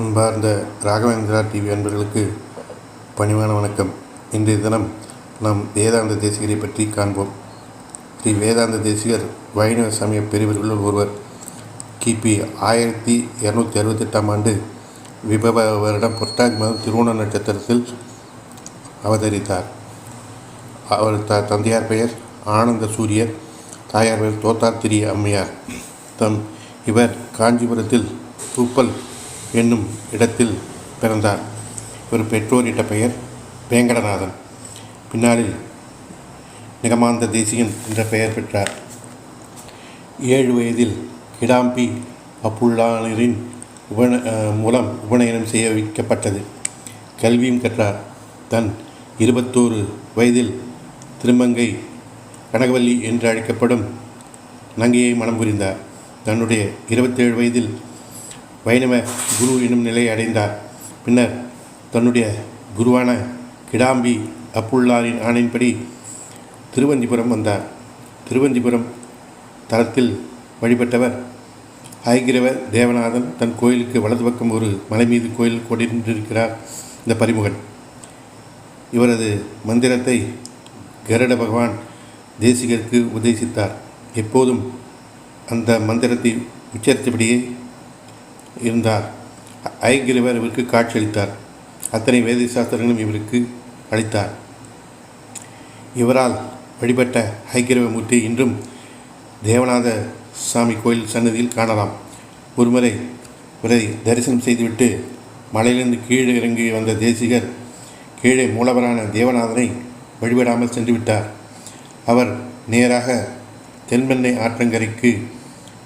அன்பார்ந்த ராகவேந்திரா டிவி அன்பர்களுக்கு பணிவான வணக்கம். இன்றைய தினம் நாம் வேதாந்த தேசிகரை பற்றி காண்போம். ஸ்ரீ வேதாந்த தேசிகர் வைணவ சமய பெரியவர்களுள் ஒருவர். கிபி ஆயிரத்தி இரநூத்தி அறுபத்தெட்டாம் ஆண்டு விபவ வருடம் புரட்டாதி மாதம் திருவோண நட்சத்திரத்தில் அவதரித்தார். அவர் த தந்தையார் பெயர் ஆனந்த சூரியர் தாயார் பெயர் தோத்தாத்திரி அம்மையார். தம் இவர் காஞ்சிபுரத்தில் தூப்பல் என்னும் இடத்தில் பிறந்தார் இவர் பெற்றோரிட்ட பெயர் வேங்கடநாதன். பின்னாளில் நிகமாந்த தேசியன் என்ற பெயர் பெற்றார். ஏழு வயதில் கிடாம்பி அப்புல்லானரின் உபன மூலம் உபநயனம் செய்ய வைக்கப்பட்டது. கல்வியும் கற்றார். தன் இருபத்தோரு வயதில் திருமங்கை கனகவல்லி என்று அழைக்கப்படும் நங்கையை மனம் புரிந்தார். தன்னுடைய இருபத்தேழு வயதில் வைணவ குரு எனும் நிலையை அடைந்தார். பின்னர் தன்னுடைய குருவான கிடாம்பி அப்புல்லாரின் ஆணையின்படி திருவந்திபுரம் வந்தார். திருவந்திபுரம் தலத்தில் வழிபட்டவர் ஐகிரவ தேவநாதன் தன் கோயிலுக்கு வலது பக்கம் ஒரு மலை மீது கோயில் கொண்டிருக்கிறார் இந்த பரிமுகன். இவரது மந்திரத்தை கருட பகவான் தேசிகருக்கு உபதேசித்தார். எப்போதும் அந்த மந்திரத்தை உச்சரித்தபடியே இருந்தார். ஐகிரவர் இவருக்கு காட்சியளித்தார். அத்தனை வேத சாஸ்திரங்களும் இவருக்கு அளித்தார். இவரால் வழிபட்ட ஐக்கிரவ மூர்த்தி இன்றும் தேவநாத சாமி கோயில் சன்னதியில் காணலாம். ஒருமுறை இவரை தரிசனம் செய்துவிட்டு மலையிலிருந்து கீழே இறங்கி வந்த தேசிகர் கீழே மூலவரான தேவநாதனை வழிபடாமல் சென்றுவிட்டார். அவர் நேராக தென்பெண்ணை ஆற்றங்கரைக்கு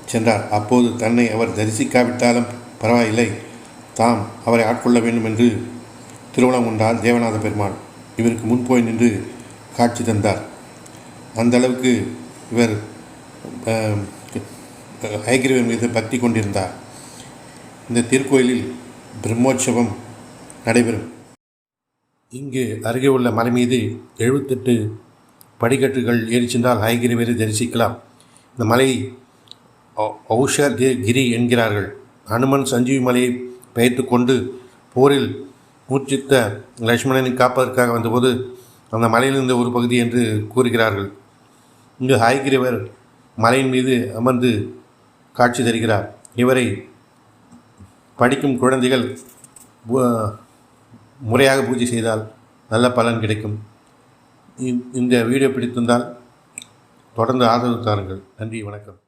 சென்றார். அப்போது தன்னை அவர் தரிசிக்காவிட்டாலும் பரவாயில்லை. தாம் அவரை ஆட்கொள்ள வேண்டும் என்று திருமணம் கொண்டார் தேவநாத பெருமாள் இவருக்கு முன் போய் நின்று காட்சி தந்தார். அந்த அளவுக்கு இவர் ஹயகிரிவர் மீது பக்தி கொண்டிருந்தார். இந்த திருக்கோயிலில் பிரம்மோற்சவம் நடைபெறும். இங்கு அருகே உள்ள மலை மீது எழுபத்தெட்டு படிக்கட்டுகள் ஏறி சென்றால் ஹயகிரிவரை தரிசிக்கலாம். இந்த மலை ஔஷ கிரி என்கிறார்கள். ஹனுமன் சஞ்சீவி மலையை பெயர்த்து கொண்டு போரில் மூச்சித்த லக்ஷ்மணனை காப்பதற்காக வந்தபோது அந்த மலையிலிருந்த ஒரு பகுதி என்று கூறுகிறார்கள். இங்கு ஹயகிரிவர் மலையின் மீது அமர்ந்து காட்சி தருகிறார். இவரை படிக்கும் குழந்தைகள் முறையாக பூஜை செய்தால் நல்ல பலன் கிடைக்கும். இந்த வீடியோ பிடித்திருந்தால் தொடர்ந்து ஆதரவு தாருங்கள். நன்றி வணக்கம்.